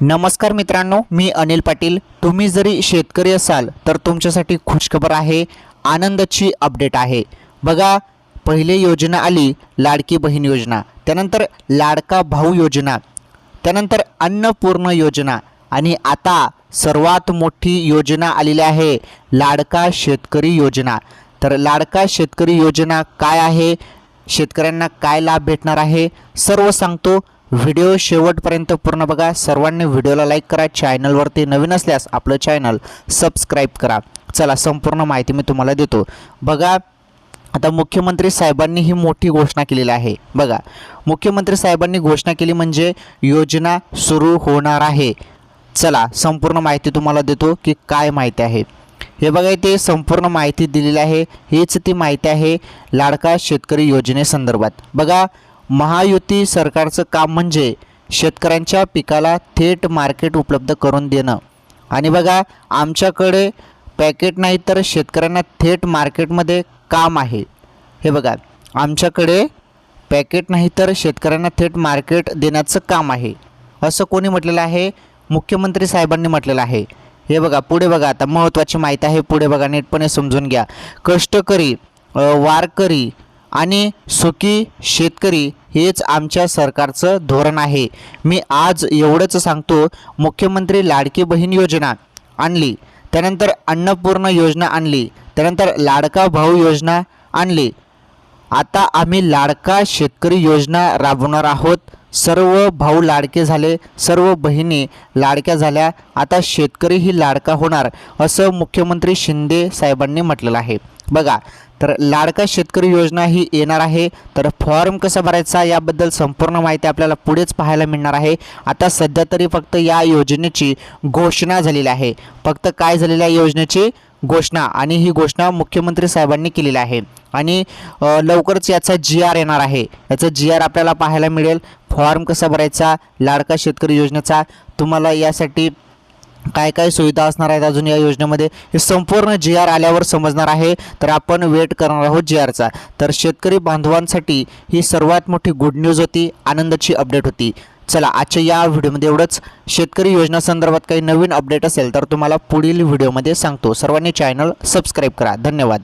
नमस्कार मित्रांनो मी अनिल पाटील. तुम्ही जरी शेतकरी असाल तर तुमच्यासाठी खुशखबर आहे आनंदाची अपडेट आहे. बघा पहिले योजना आली लाडकी बहीण योजना. त्यानंतर लाडका भाऊ योजना. त्यानंतर अन्नपूर्ण योजना. आणि आता सर्वात मोठी योजना आलेली आहे लाडका शेतकरी योजना. तर लाडका शेतकरी योजना काय आहे? शेतकऱ्यांना काय लाभ भेटणार आहे? सर्व सांगतो. व्हिडिओ शेवटपर्यंत पूर्ण बघा. सर्वांनी व्हिडिओला लाईक करा. चॅनलवरती नवीन असल्यास आपलं चॅनल सबस्क्राईब करा. चला संपूर्ण माहिती मी तुम्हाला देतो. बघा आता मुख्यमंत्री साहेबांनी ही मोठी घोषणा केलेली आहे. बघा मुख्यमंत्री साहेबांनी घोषणा केली म्हणजे योजना सुरू होणार आहे. चला संपूर्ण माहिती तुम्हाला देतो की काय माहिती आहे. हे बघा इथे संपूर्ण माहिती दिलेली आहे. हीच ती माहिती आहे लाडका शेतकरी योजनेसंदर्भात. बघा महायुती सरकारचं काम म्हणजे शेतकऱ्यांच्या पिकाला थेट मार्केट उपलब्ध करून देणं. आणि बघा आमच्याकडे पॅकेट नाही तर शेतकऱ्यांना थेट मार्केटमध्ये काम आहे. हे बघा आमच्याकडे पॅकेट नाही तर शेतकऱ्यांना थेट मार्केट देण्याचं काम आहे. असं कोणी म्हटलेलं आहे? मुख्यमंत्री साहेबांनी म्हटलेलं आहे. हे बघा पुढे बघा आता महत्त्वाची माहिती आहे पुढे बघा नीटपणे समजून घ्या. कष्टकरी वारकरी आणि सुखी शेतकरी हेच आमच्या सरकारचं धोरण आहे. मी आज एवढंच सांगतो मुख्यमंत्री लाडकी बहीण योजना आणली त्यानंतर अन्नपूर्ण योजना आणली त्यानंतर लाडका भाऊ योजना आणली. आता आम्ही लाडका शेतकरी योजना राबवणार आहोत. सर्व भाऊ लाडके झाले सर्व बहिणी लाडक्या झाल्या आता शेतकरीही लाडका होणार असं मुख्यमंत्री शिंदे साहेबांनी म्हटलेलं आहे. बघा तर लाडका शेतकरी योजना ही येणार आहे तर फॉर्म कसा भरायचा याबद्दल संपूर्ण माहिती आपल्याला पुढेच पाहायला मिळणार आहे. आता सध्या तरी फक्त या योजनेची घोषणा झालेली आहे. फक्त काय झालेल्या योजनेची? घोषणा आणि ही घोषणा मुख्यमंत्री साहेबांनी केलेली आहे. आणि लवकरच याचा जी आर येणार आहे. याचा जी आर आपल्याला पाहायला मिळेल. फॉर्म कसा भरायचा? लाडका शेतकरी योजनेचा. तुम्हाला यासाठी काय काय सुविधा असणार आहेत अजून या योजनेमध्ये? हे संपूर्ण जी आर आल्यावर समजणार आहे. तर आपण वेट करणार आहोत जी आरचा तर शेतकरी बांधवांसाठी ही सर्वात मोठी गुड न्यूज होती. आनंदाची अपडेट होती. चला आजच्या या व्हिडिओमध्ये एवढंच. शेतकरी योजना संदर्भात काही नवीन अपडेट असेल तर तुम्हाला पुढील व्हिडिओमध्ये सांगतो. सर्वांनी चॅनल सबस्क्राईब करा. धन्यवाद.